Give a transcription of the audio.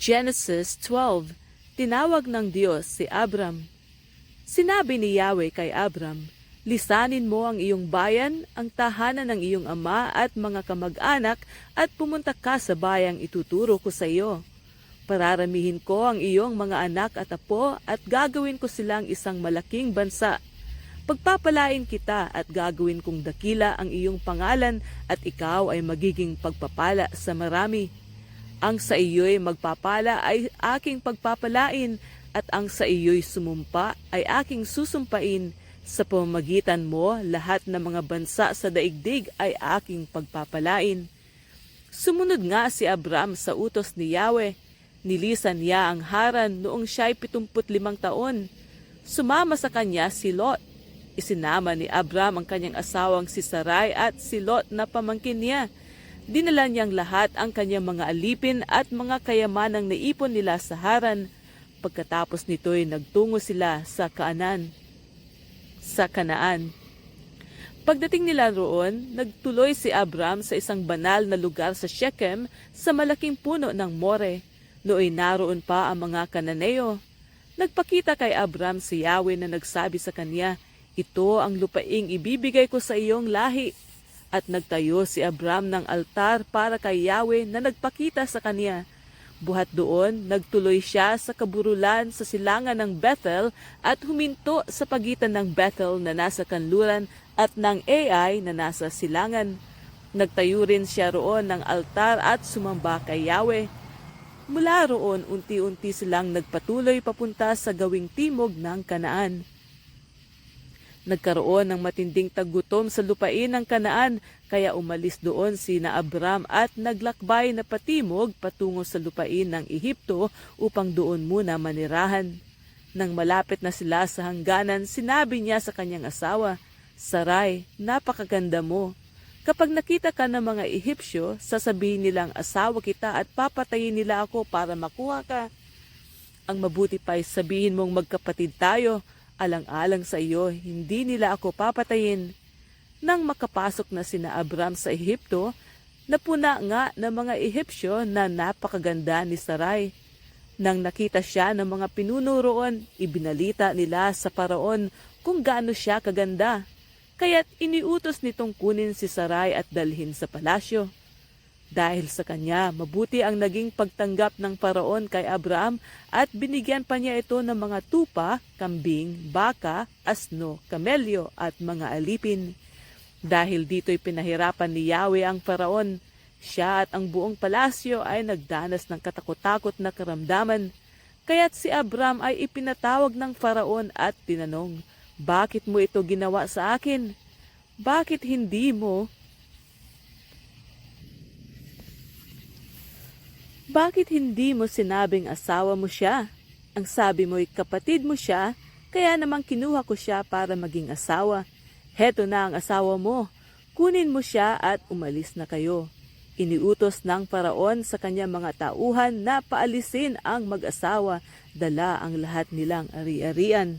Genesis 12 Tinawag ng Diyos si Abram. Sinabi ni Yahweh kay Abram, Lisanin mo ang iyong bayan, ang tahanan ng iyong ama at mga kamag-anak at pumunta ka sa bayang ituturo ko sa iyo. Pararamihin ko ang iyong mga anak at apo at gagawin ko silang isang malaking bansa. Pagpapalain kita at gagawin kong dakila ang iyong pangalan at ikaw ay magiging pagpapala sa marami. Ang sa iyo'y magpapala ay aking pagpapalain at ang sa iyo'y sumumpa ay aking susumpain. Sa pamamagitan mo, lahat ng mga bansa sa daigdig ay aking pagpapalain. Sumunod nga si Abram sa utos ni Yahweh. Nilisan niya ang Haran noong siya'y 75 taon. Sumama sa kanya si Lot. Isinama ni Abram ang kanyang asawang si Sarai at si Lot na pamangkin niya. Dinala niyang lahat ang kanyang mga alipin at mga kayamanang naipon nila sa Haran. Pagkatapos nito'y nagtungo sila sa Kaanan. Sa Kanaan. Pagdating nila roon, nagtuloy si Abram sa isang banal na lugar sa Shechem sa malaking puno ng More. Nooy naroon pa ang mga Kananeo. Nagpakita kay Abram si Yahweh na nagsabi sa kanya, Ito ang lupaing ibibigay ko sa iyong lahi. At nagtayo si Abram ng altar para kay Yahweh na nagpakita sa kanya. Buhat doon, nagtuloy siya sa kaburulan sa silangan ng Bethel at huminto sa pagitan ng Bethel na nasa kanluran at ng Ai na nasa silangan. Nagtayo rin siya roon ng altar at sumamba kay Yahweh. Mula roon, unti-unti silang nagpatuloy papunta sa gawing timog ng Kanaan. Nagkaroon ng matinding taggutom sa lupain ng Kanaan, kaya umalis doon si na Abram at naglakbay na patimog patungo sa lupain ng Ehipto upang doon muna manirahan. Nang malapit na sila sa hangganan, sinabi niya sa kanyang asawa, Saray, napakaganda mo. Kapag nakita ka ng mga Ehipsyo, sasabihin nilang asawa kita at papatayin nila ako para makuha ka. Ang mabuti pa ay sabihin mong magkapatid tayo, alang-alang sa iyo, hindi nila ako papatayin. Nang makapasok na sina Abram sa Ehipto, napuna nga ng mga Ehipsyo na napakaganda ni Sarai. Nang nakita siya ng mga pinuno roon, ibinalita nila sa paraon kung gaano siya kaganda. Kaya't iniutos nitong kunin si Sarai at dalhin sa palasyo. Dahil sa kanya, mabuti ang naging pagtanggap ng paraon kay Abraham at binigyan pa niya ito ng mga tupa, kambing, baka, asno, kamelyo at mga alipin. Dahil dito'y pinahirapan ni Yahweh ang paraon, siya at ang buong palasyo ay nagdanas ng katakot-takot na karamdaman. Kaya't si Abram ay ipinatawag ng faraon at tinanong, Bakit mo ito ginawa sa akin? Bakit hindi mo Bakit hindi mo sinabing asawa mo siya? Ang sabi mo'y kapatid mo siya, kaya namang kinuha ko siya para maging asawa. Heto na ang asawa mo. Kunin mo siya at umalis na kayo. Iniutos ng paraon sa kanyang mga tauhan na paalisin ang mag-asawa, dala ang lahat nilang ari-arian.